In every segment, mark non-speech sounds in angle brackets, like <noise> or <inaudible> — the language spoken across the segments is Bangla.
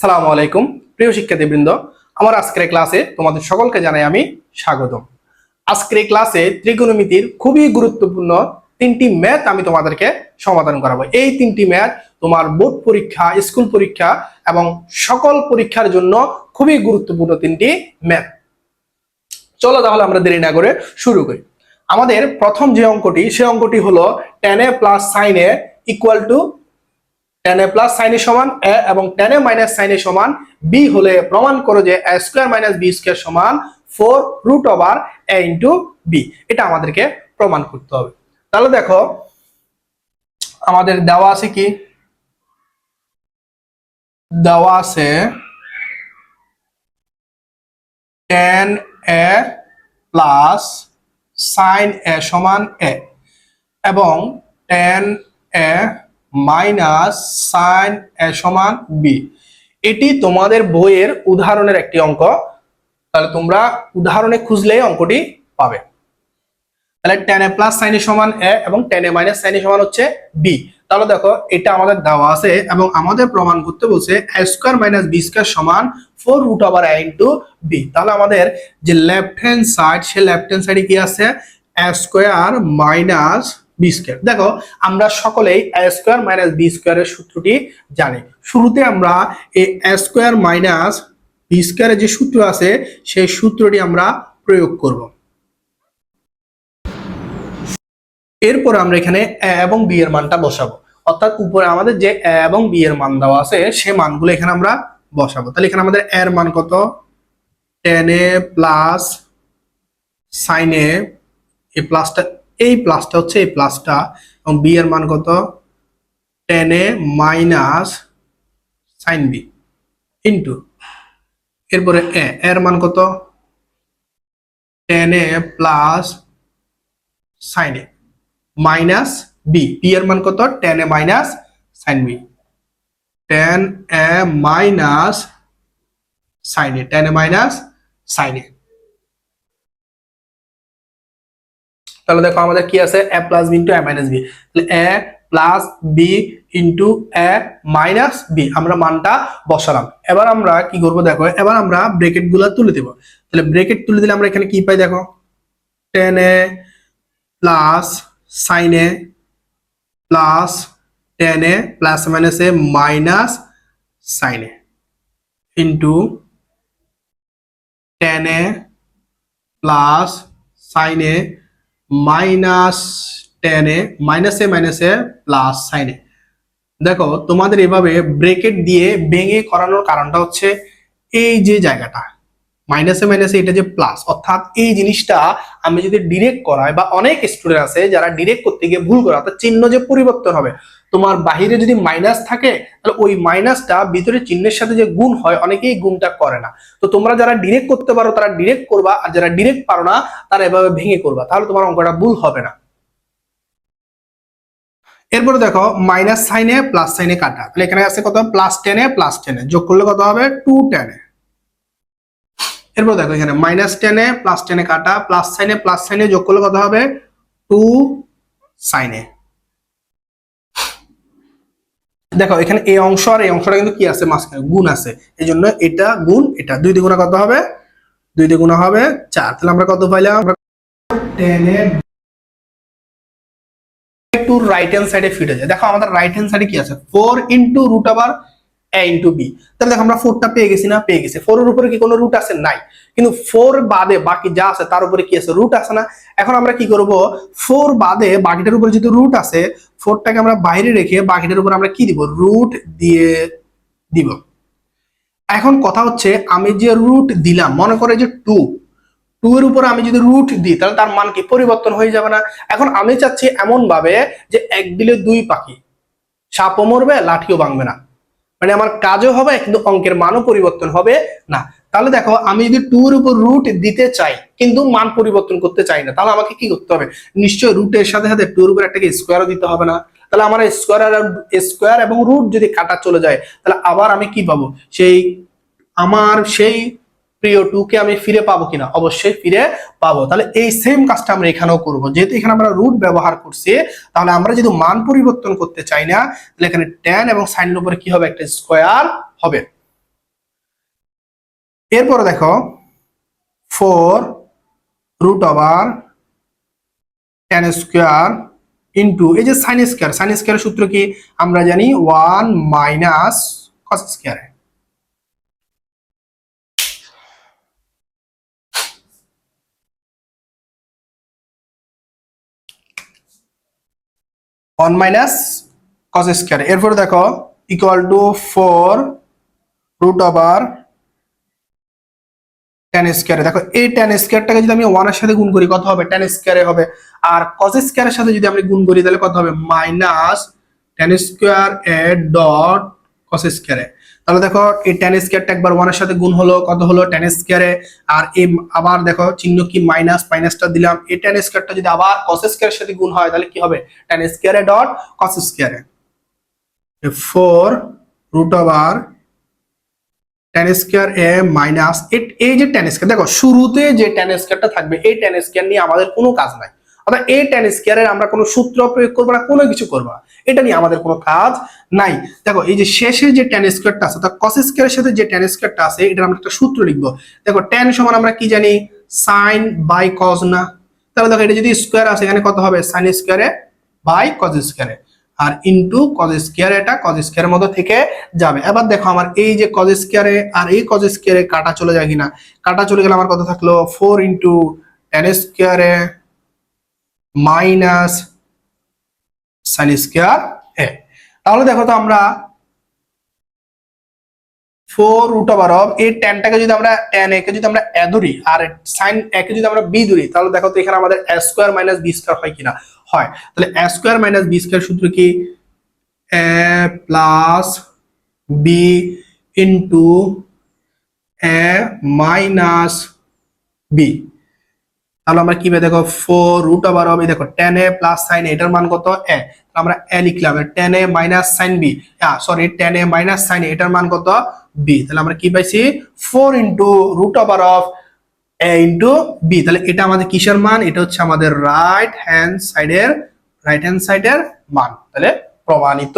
সালামু আলাইকুম, প্রিয় শিক্ষার্থীবৃন্দ। আমার আজকের ক্লাসে তোমাদের সকলকে জানাই আমি স্বাগত আজকের ক্লাসে ত্রিকোণমিতির খুবই গুরুত্বপূর্ণ তিনটি ম্যাথ আমি তোমাদেরকে সমাধান করাবো। এই তিনটি ম্যাথ তোমার বোর্ড পরীক্ষা, স্কুল পরীক্ষা এবং সকল পরীক্ষার জন্য খুবই গুরুত্বপূর্ণ তিনটি ম্যাথ। চলো তাহলে আমরা দেরি না করে শুরু করি। আমাদের প্রথম যে অঙ্কটি, সে অঙ্কটি হলো tan A plus sine A equal to tan A plus sine A সমান এ এবং tan A minus sine A সমান বি হলে প্রমাণ করো যে A square minus B square সমান four root over A into B এটা আমাদেরকে প্রমাণ করতে হবে। তাহলে দেখো, আমাদের দেওয়া আছে কি? দেওয়া আছে tan A plus sine A সমান এ এবং tan A minus sine A সমান বি এটি তোমাদের বইয়ের উদাহরণের একটি অঙ্ক। তাহলে তোমরা উদাহরণে খুঁজলেই অঙ্কটি পাবে। তাহলে tan A plus sine A সমান এ এবং tan A minus sine A সমান হচ্ছে বি তাহলে দেখো, এটা আমাদের দেওয়া আছে এবং আমাদের প্রমাণ করতে বলছে এ মাইনাস বি স্কোয়ার সমান four root over A into B তাহলে আমাদের যে লেফট হ্যান্ড সাইড সে লেফট হ্যান্ড সাইডে কি আছে? A square minus B square দেখো, আমরা সকলেই এ স্কোয়ার মাইনাস বি স্কোয়ারের সূত্রটি জানি। শুরুতে আমরা এই এ স্কোয়ার মাইনাস বি স্কোয়ারের যে সূত্র আছে, সেই সূত্রটি আমরা প্রয়োগ করব। এরপর আমরা এখানে এ এবং বি এর মানটা বসাবো। অর্থাৎ উপরে আমাদের যে এ এবং বি এর মান দেওয়া আছে, সে মানগুলো এখানে আমরা বসাবো। তাহলে এখানে আমাদের এর মান কত? Tan A plus sine A প্লাসটা এই প্লাসটা হচ্ছে এই প্লাসটা এবং বি এর মান কত? Tan A minus sine B into এরপরে এ এর মান কত? Tan A plus sine A minus B B এর মান কত? Tan A minus sine B tan A minus sine A tan A minus sine A তাহলে দেখো আমাদের কি আছে? A plus B into A minus B তাহলে A plus B into A minus B আমরা মানটা বসালাম। এবার আমরা কি করব দেখো? এবার আমরা ব্রেকেটগুলা তুলে দেব। তাহলে ব্রেকেট তুলে দিলে আমরা এখানে কি পাই দেখো? Tan A plus sine A plus tan A plus minus A minus sine A into tan A plus sine A minus tan minus minus plus সাইনে দেখো, তোমাদের এভাবে ব্রেকেট দিয়ে ভেঙে করানোর কারণটা হচ্ছে এই যে জায়গাটা। মাইনাসে মাইনাসে এটা যে প্লাস অর্থাৎ এই জিনিসটা আমি যদি ডিরেক্ট করাই বা অনেক স্টুডেন্ট আছে যারা ডিরেক্ট করতে গিয়ে ভুল করে, অর্থাৎ চিহ্ন যে পরিবর্তন হবে তোমার বাহিরে যদি মাইনাস থাকে, তাহলে ওই মাইনাসটা ভিতরে চিহ্নের সাথে যে গুণ হয়, অনেকেই গুণটা করে না। তো তোমরা যারা ডিরেক্ট করতে পারো, তারা ডিরেক্ট করবা, আর যারা ডিরেক্ট পারো না, তারা এভাবে ভেঙে করবা। তাহলে তোমার অঙ্কটা ভুল হবে না। এরপরে দেখো মাইনাস সাইনে প্লাস সাইনে কাটা। তাহলে এখানে আছে কত? প্লাস টেনে প্লাস টেনে যোগ করলে কত হবে? টু টেনে এরপর দেখো এখানে মাইনাস টেনে প্লাস টেনে কাটা। প্লাস সাইনে প্লাস সাইনে যোগ করলে কত হবে? টু সাইনে দেখো, এখানে এই অংশ আর এই অংশটা কিন্তু কি আছে? মাঝখানে গুণ আছে। এই জন্য এটা গুণ, এটা দুই দ্বিগুণা কত হবে? দুই দ্বিগুণা হবে চার। তাহলে আমরা কত পাইলাম? টু রাইট হ্যান্ড সাইডে ফিট হয়ে যায় দেখো, আমাদের রাইট হ্যান্ড সাইডে কি আছে? ফোর ইন্টু রুট আবার এ ইন্টু বি তাহলে দেখো আমরা ফোরটা পেয়ে গেছি না? পেয়ে গেছি। ফোরের উপরে কি কোনো রুট আছে? নাই। কিন্তু ফোর বাদে বাকি যা আছে, তার উপরে কি আছে? রুট আছে না? এখন আমরা কি করব? ফোর বাদে বাকিটার উপরে যেহেতু রুট আছে ফোরটাকে আমরা বাইরে রেখে বাকিটার উপর আমরা কি দিব? রুট দিয়ে দিব। এখন কথা হচ্ছে, আমি যে রুট দিলাম, মনে করে যে টু টু এর উপরে আমি যদি রুট দিই, তাহলে তার মান কি? পরিবর্তন হয়ে যাবে না। এখন আমি চাচ্ছি এমন ভাবে যে এক দিলে দুই পাখি। সাপও মরবে, লাঠিও ভাঙবে না। মানে আমার কাজও হবে, কিন্তু অঙ্কের মানও পরিবর্তন হবে না। তাহলে দেখো, আমি যদি টু এর উপর রুট দিতে চাই, কিন্তু মান পরিবর্তন করতে চাই না, তাহলে আমাকে কি করতে হবে? নিশ্চয়ই রুটের সাথে সাথে টু এর উপর একটা স্কোয়ারও দিতে হবে না। তাহলে আমার স্কোয়ার আর স্কোয়ার এবং রুট যদি কাটা চলে যায়, তাহলে আবার আমি কি পাবো? সেই আমার সেই প্রিয় টু কে আমি ফিরে পাবো কিনা? অবশ্যই ফিরে পাবো। তাহলে এই সেম কাজটা আমরা এখানেও করব। যেহেতু এখানে আমরা রুট ব্যবহার করছি, তাহলে আমরা যদি মান পরিবর্তন করতে চাই না, তাহলে এখানে ট্যান এবং সাইনের উপরে কি হবে? একটা স্কোয়ার হবে। এরপরে দেখো four root over tan square into এই যে সাইন স্কোয়ার সাইন স্কোয়ারের সূত্র কি? আমরা জানি one minus cos square one minus cos square এরপর দেখো equal to four root over tan স্কোয়ারে দেখো, এই টেন স্কোয়ারটাকে যদি আমি ওয়ানের সাথে গুণ করি, কত হবে? টেন স্কোয়ারে হবে। আর কস স্কোয়ারের সাথে যদি আমি গুণ করি, তাহলে কত হবে? Minus tan square A dot cos স্কোয়ারে তাহলে দেখো, এই টেন স্কোয়ারটা একবার ওয়ানের সাথে গুণ হলো, কত হলো টেন স্কোয়ারে আর এই আবার দেখো, চিহ্ন কি মাইনাস মাইনাসটা দিলাম। এই টেন স্কোয়ারটা যদি আবার কস স্কোয়ারের সাথে গুণ হয়, তাহলে কি হবে? টেন স্কোয়ারে ডট কস স্কোয়ারে four root over tan square A minus এই যে টেন স্কোয়ার দেখো, শুরুতে যে টেন স্কোয়ারটা থাকবে, এই টেন স্কোয়ার নিয়ে আমাদের কোনো কাজ নাই। অর্থাৎ এই টেন স্কোয়ারের আমরা কোনো সূত্র প্রয়োগ করব না, কোনো কিছু করব না। এটা নিয়ে আমাদের কোনো কাজ নাই। দেখো, এই যে শেষে যে টেন স্কোয়ারটা আছে, অর্থাৎ কস স্কোয়ারের সাথে যে টেন স্কোয়ারটা আছে এটা আমরা একটা সূত্র লিখব। দেখো টেন সমান আমরা কি জানি? সাইন বাই কজ না। তাহলে দেখো, এটা যদি স্কোয়ার আছে এখানে কত হবে? সাইন স্কোয়ারে বাই কজ স্কোয়ারে আর ইনটু কজ স্কোয়ার এটা কজ স্কোয়ারের মধ্যে থেকে যাবে। এবার দেখো, আমার এই যে কজ স্কোয়ারে আর এই কজ স্কোয়ারে কাটা চলে যায় কিনা? কাটা চলে গেলে আমার কত থাকল? ফোর ইন্টু টেন স্কোয়ারে মাইনাস সাইন স্কোয়ার এ তাহলে দেখো তো আমরা ফোর রুট ওভার অফ এই টেনটাকে যদি আমরা টেন একে যদি আমরা এ ধরি আর সাইন একে যদি আমরা বি ধরি, তাহলে দেখো তো এখানে আমাদের A square minus B square হয় কিনা? হয়। তাহলে A square minus B square সূত্র কি? A plus B into A minus B তাহলে আমরা কি পাই? দেখো ফোর রুট ওভার হবে। দেখো টেন এ প্লাস সাইন এটার মান কত? এ। আমরা এ লিখলাম। Tan A minus sine B sorry tan A minus sine এটার মান কত? বি তাহলে আমরা কি পাইছি? Four into root over of A into B তাহলে এটা আমাদের কিসের মান? এটা হচ্ছে আমাদের রাইট হ্যান্ড সাইডের রাইট হ্যান্ড সাইডের মান। তাহলে প্রমাণিত।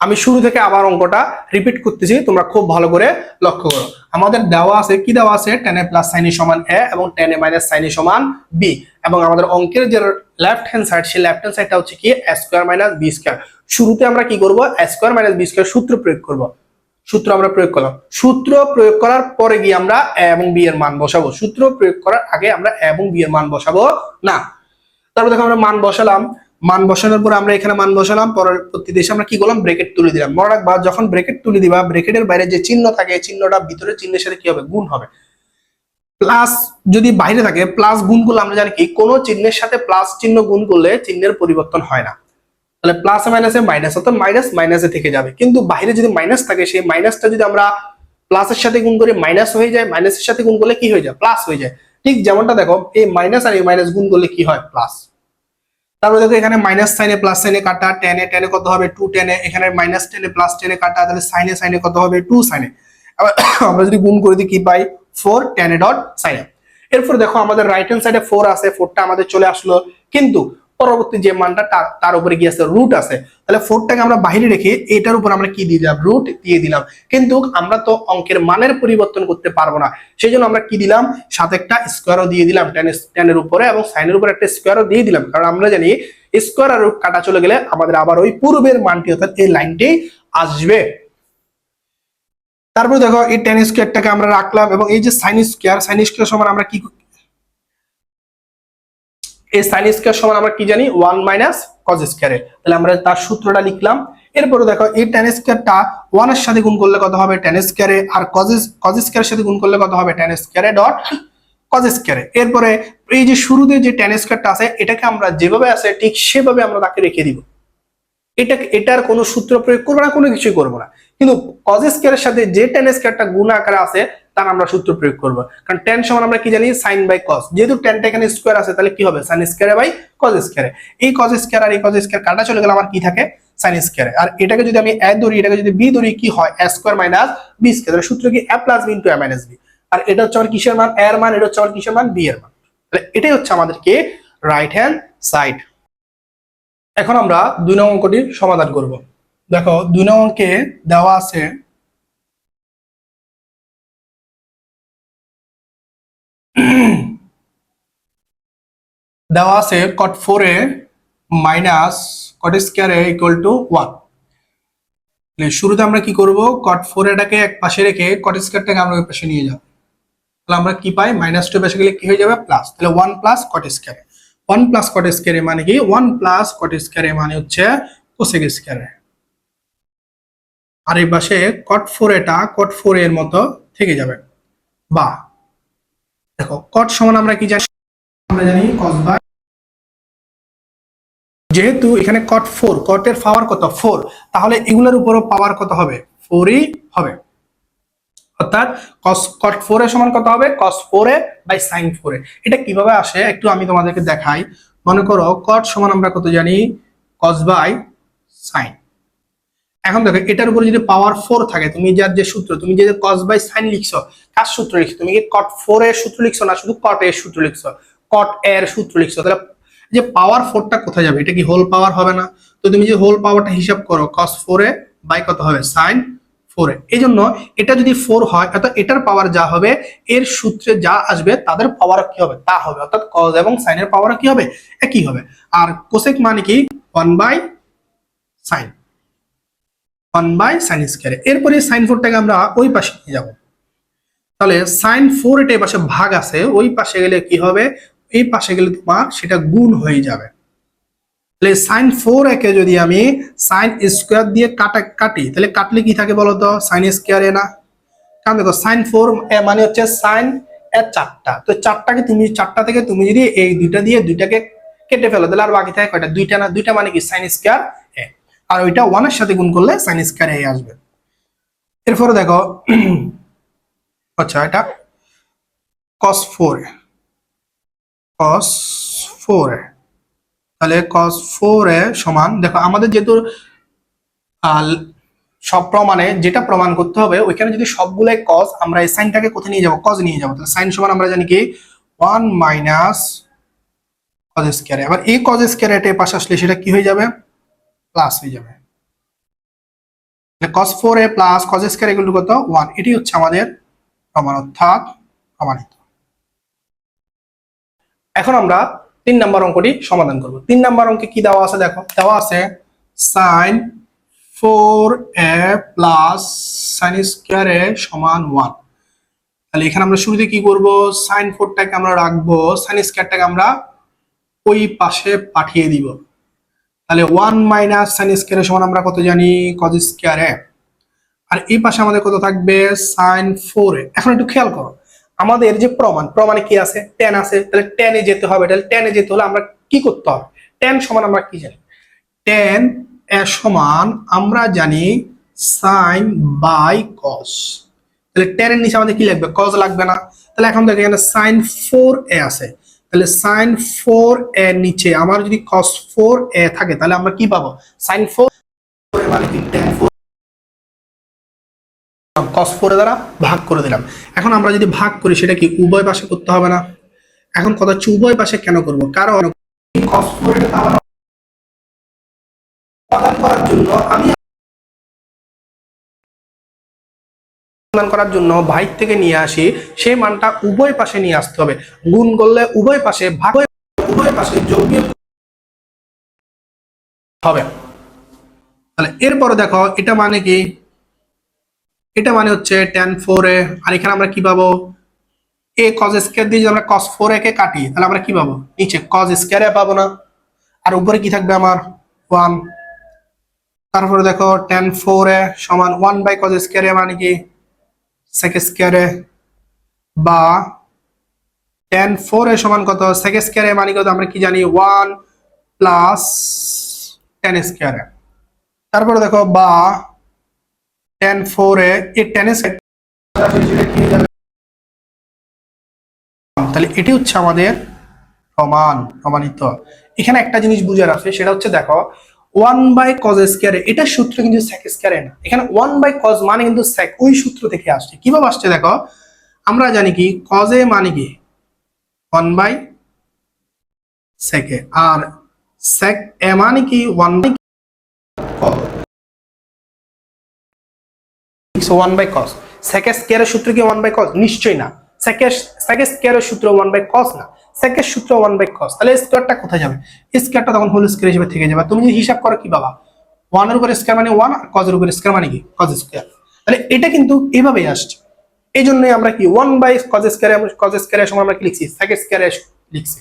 আমি শুরু থেকে আবার অঙ্কটা রিপিট করতেছি, তোমরা খুব ভালো করে লক্ষ্য করো। আমাদের দেওয়া আছে, কি দেওয়া আছে? টেন এ প্লাস সাইনি সমান এ এবং টেন এ মাইনাস সাইনি সমান বি এবং আমাদের অঙ্কের যে লেফট হ্যান্ড সাইড সেই লেফট হ্যান্ড সাইডটা হচ্ছে কি? স্কোয়ার মাইনাস বি স্কোয়ার শুরুতে আমরা কি করব? স্কোয়ার মাইনাস বি স্কোয়ার সূত্র প্রয়োগ করব। সূত্র আমরা প্রয়োগ করলাম। সূত্র প্রয়োগ করার পরে গিয়ে আমরা এ এবং বি এর মান বসাবো। সূত্র প্রয়োগ করার আগে আমরা এ এবং বি এর মান বসাবো না। তারপর দেখো আমরা মান বসালাম। মান বসানোর পর আমরা এখানে মান বসালাম পরবর্তীতে এসে আমরা কি করলাম? ব্রেকেট তুলে দিলাম। মনে রাখবা, যখন ব্রেকেট তুলে দিবা ব্রেকেটের বাইরে যে চিহ্ন থাকে চিহ্নটা ভিতরে চিহ্নের সাথে কি হবে? গুণ হবে। প্লাস যদি বাইরে থাকে, প্লাস গুণ করলে আমরা জানি কি? কোনো চিহ্নের সাথে প্লাস চিহ্ন গুণ করলে চিহ্নের পরিবর্তন হয় না। তাহলে প্লাস মাইনাসে মাইনাস, অর্থাৎ মাইনাস মাইনাসে থেকে যাবে। কিন্তু বাইরে যদি মাইনাস থাকে, সেই মাইনাসটা যদি আমরা প্লাসের সাথে গুণ করে, মাইনাস হয়ে যায় মাইনাসের সাথে গুণ করলে কি হয়ে যায়? প্লাস হয়ে যায়। ঠিক যেমনটা দেখো, এই মাইনাস আর এই মাইনাস গুণ করলে কি হয়? প্লাস। তারপরে দেখো এখানে মাইনাস সাইনে প্লাস সাইনে কাটা টেনে টেনে কত হবে? টু টেনে এখানে মাইনাস টেনে প্লাস টেনে কাটা, তাহলে সাইনে সাইনে কত হবে? টু সাইনে আবার আমরা যদি গুণ করে দিই কি পাই? ফোর টেনে ডট সাইনে এরপর দেখো আমাদের রাইট হ্যান্ড সাইডে ফোর আছে ফোরটা আমাদের চলে আসলো। কিন্তু পরবর্তী যে মানটা তার উপরে কি আছে রুট আছে। তাহলে ফোরটাকে আমরা বাইরে রেখে এটার উপর আমরা কি দিয়ে দিলাম? রুট দিয়ে দিলাম। কিন্তু আমরা তো অঙ্কের মানের পরিবর্তন করতে পারব না। সেই জন্য আমরা কি দিলাম? সাথে একটা স্কোয়ারও দিয়ে দিলাম টেন টেনের উপরে এবং সাইনের উপরে একটা স্কোয়ারও দিয়ে দিলাম। কারণ আমরা জানি স্কোয়ার আর রুট কাটা চলে গেলে আমাদের আবার ওই পূর্বের মানটি অর্থাৎ এই লাইনটি আসবে। তারপরে দেখো এই টেন স্কোয়ারটাকে আমরা রাখলাম এবং এই যে সাইন স্কোয়ার সাইন স্কোয়ার সমান আমরা কি এই সাইন স্কোয়ার সমান আমরা কি জানি? ওয়ান মাইনাস কজ স্কোয়ারে তাহলে আমরা তার সূত্রটা লিখলাম। এরপরে দেখো, এই টেন স্কোয়ারটা ওয়ানের সাথে গুণ করলে কত হবে? টেন স্কোয়ারে আর কজ কজ স্কোয়ারের সাথে গুণ করলে কত হবে? টেন স্কোয়ারে ডট কজ স্কোয়ারে এরপরে এই যে শুরুতে যে টেন স্কোয়ারটা আছে, এটাকে আমরা যেভাবে আছে, ঠিক সেভাবে আমরা তাকে রেখে দিব। এটা এটার কোনো সূত্র প্রয়োগ করব না, কোনো কিছুই করব না। কিন্তু কজ স্কোয়ারের সাথে যে টেন স্কোয়ারটা গুণ আকারে আছে তার আমরা সূত্র প্রয়োগ করব। কারণ টেন সমান আমরা কি জানি? সাইন বাই কস যেহেতু টেনটা এখানে স্কোয়ার আছে, তাহলে কি হবে? সাইন স্কোয়ারে বাই কজ স্কোয়ারে এই কজ স্কোয়ার আর এই কজ স্কোয়ার কাটা চলে গেলে আমার কি থাকে? সাইন স্কোয়ারে আর এটাকে যদি আমি এ ধরি, এটাকে যদি বি ধরি, কি হয়? A square minus B square সূত্র কি? A plus B into A minus B আর এটা হচ্ছে আমার কিসের মান? এর মান। এটা হচ্ছে আমার কিসের মান? বি এর মান। তাহলে এটাই হচ্ছে আমাদেরকে রাইট হ্যান্ড সাইড এখন আমরা দুই নং অঙ্কটির সমাধান করব। দেখো, দুই নং অঙ্কে দেওয়া আছে <clears throat> দেওয়া আছে cot four A minus cot square A equal to one শুরুতে আমরা কি করব? কট ফোর এটাকে এক পাশে রেখে কট স্কোয়ারটাকে আমরা পাশে নিয়ে যাব। তাহলে আমরা কি পাই? মাইনাস টু পাশে গেলে কি হয়ে যাবে? প্লাস তাহলে one plus cot square one plus cot square মানে কি? ওয়ান প্লাস কট স্কোয়ার মানে হচ্ছে কোসেক স্কোয়ার আর এই পাশে কট ফোর এটা কট ফোর এর মতো থেকে যাবে। বা দেখো কট সমান আমরা কি জানি? আমরা জানি কস বাই যেহেতু এখানে কট ফোর কটের পাওয়ার কত? ফোর তাহলে এগুলোর উপরও পাওয়ার কত হবে? ফোরই হবে। অর্থাৎ কস কট ফোর এর সমান কত হবে? Cos four A by sine four A এটা কীভাবে আসে? একটু আমি তোমাদেরকে দেখাই। মনে করো কট সমান আমরা কত জানি? কস বাই সাইন এখন দেখো, এটার উপরে যদি পাওয়ার ফোর থাকে, তুমি যার যে সূত্র, তুমি যে কস বাই সাইন লিখছো কার সূত্র লিখছো। তুমি কি কট ফোর এর সূত্র লিখছো না শুধু কট এর সূত্র লিখছো? কট এর সূত্র লিখছো। তাহলে যে পাওয়ার ফোরটা কোথায় যাবে? এটা কি হোল পাওয়ার হবে না? তো তুমি যে হোল পাওয়ারটা হিসাব করো কস ফোর এ বাই কত হবে? সাইন ফোর এই জন্য এটা যদি ফোর হয়, অর্থাৎ এটার পাওয়ার যা হবে, এর সূত্রে যা আসবে, তাদের পাওয়ার কি হবে? তা হবে। অর্থাৎ কজ এবং সাইনের পাওয়ার কি হবে? একই হবে। আর কোসেক মানে কি? One by sine one by sine square এরপরে সাইন ফোরটাকে আমরা ওই পাশে নিয়ে যাব। তাহলে সাইন ফোর এটা পাশে ভাগ আছে, ওই পাশে গেলে কি হবে? এই পাশে গেলে তোমার সেটা গুণ হয়ে যাবে। তাহলে সাইন ফোর একে যদি আমি সাইন স্কোয়ার দিয়ে কাটা কাটি, তাহলে কাটলে কি থাকে বলতো? সাইন স্কোয়ার এ না। কারণ দেখো সাইন ফোর মানে হচ্ছে সাইন এর চারটা। তো চারটাকে তুমি, চারটা থেকে তুমি যদি এই দুইটা দিয়ে দুইটাকে কেটে ফেলো, তাহলে আর বাকি থাকে কয়টা? দুইটা না, দুইটা মানে কি? সাইন স্কোয়ার এ আর ওইটা ওয়ানের সাথে গুণ করলে সাইন স্কোয়ার এ আসবে। এরপরে দেখো আচ্ছা এটা কস ফোর কস ফোর তাহলে কস ফোর এ সমান, দেখো, আমাদের যেহেতু সব প্রমাণে যেটা প্রমাণ করতে হবে, ওইখানে যদি সবগুলাই কস আমরা এই সাইনটাকে কোথায় নিয়ে যাব? কজ নিয়ে যাব। তাহলে সাইন সমান আমরা জানি কি? ওয়ান মাইনাস কজ স্কোয়ার এবার এই কজ স্কোয়ার এটা পাশে আসলে সেটা কি হয়ে যাবে? প্লাস হয়ে যাবে। Cos four A plus cos square এগুলো কত? ওয়ান এটি হচ্ছে আমাদের প্রমাণ অর্থাৎ প্রমাণিত এখন আমরা তিন নাম্বার অঙ্কটি সমাধান করব। তিন নাম্বার অঙ্কে কি দেওয়া আছে দেখো? দেওয়া আছে sine four A plus sine square A সমান ওয়ান তাহলে এখানে আমরা শুরুতে কি করব? সাইন ফোরটাকে আমরা রাখব সাইন স্কোয়ারটাকে আমরা ওই পাশে পাঠিয়ে দিব। তাহলে ওয়ান মাইনাস সাইন স্কোয়ার সমান আমরা কত জানি? কজ স্কোয়ার আর এই পাশে আমাদের কত থাকবে? সাইন ফোর এখন একটু খেয়াল করো। আমাদের যে প্রমাণ, প্রমাণে কি আছে? টেন আছে। তাহলে টেনে যেতে হবে। তাহলে টেনে যেতে হলে আমরা কি করতে হবে? টেন সমান আমরা কি জানি? টেন সমান আমরা জানি সাইন বাই কস তাহলে টেন এর নিচে আমাদের কি লাগবে? কজ লাগবে না। তাহলে এখন দেখো এখানে সাইন ফোর এ আছে। তাহলে সাইন ফোর এ নিচে, আমার যদি কস ফোর এ থাকে, তাহলে আমরা কি পাবো? সাইন ফোর মানে ফোর কস ফোর দ্বারা ভাগ করে দিলাম। এখন আমরা যদি ভাগ করি, সেটা কি উভয় পাশে করতে হবে না? এখন কথা হচ্ছে উভয় পাশে কেন করব? কারণ তাহলে সমাধান করার জন্য আমি সমাধান করার জন্য বাইর থেকে নিয়ে আসি, সেই মানটা উভয় পাশে নিয়ে আসতে হবে। গুণ করলে উভয় পাশে ভাগ উভয় পাশে হবে। তাহলে এরপরে দেখো, এটা মানে কি? এটা মানে হচ্ছে টেন ফোর এ, আর এখানে আমরা কি পাবো? এ কজ স্কোয়ার দিয়ে যদি আমরা কস ফোর একে কাটি, তাহলে আমরা কি পাবো? নিচে কজ স্কোয়ার এ পাবো না। আর উপরে কি থাকবে আমার? ওয়ান তারপরে দেখো টেন ফোর এ সমান one by cos square A মানে কি? সেক স্কোয়ার বা টেন ফোর এ সমান কত? সেক স্কোয়ার মানে কত? আমরা কি জানি? ওয়ান প্লাস টেন স্কোয়ার তারপরে দেখো, বা টেন ফোর এ, এই টেন তাহলে এটি হচ্ছে আমাদের প্রমাণ, প্রমাণিত। এখানে একটা জিনিস বুঝে রাখবে সেটা হচ্ছে দেখো ওয়ান বাই কজ স্কোয়ার এটা সূত্র কিন্তু স্যাক স্কোয়ারে না। এখানে ওয়ান বাই কজ মানে কিন্তু স্যাক ওই সূত্র থেকে আসছে। কীভাবে আসছে দেখো? আমরা জানি কি কজে মানে কি? ওয়ান বাই সেকে আর স্যাক এ মানে কি one by one by cos সেকে স্কোয়ারের সূত্র কি ওয়ান বাই কস নিশ্চয়ই না। সেকেন্ড সেকেন্ড স্কোয়ারের সূত্র ওয়ান বাই কস না। সেকেন্ড সূত্র ওয়ান বাই কস তাহলে স্কোয়ারটা কোথায় যাবে? স্কোয়ারটা তখন হোল স্কোয়ার হিসেবে থেকে যাবে। তুমি যদি হিসাব করো কি বাবা? ওয়ানের উপর স্কোয়ার মানে ওয়ান আর কজের উপর স্কোয়ার মানে কি? কজ স্কোয়ার তাহলে এটা কিন্তু এভাবেই আসছে। এই জন্যই আমরা কি ওয়ান বাই কজ স্কোয়ারে কজ স্কোয়ারের সময় আমরা কি লিখছি? সেকেন্ড স্কোয়ারে লিখছি।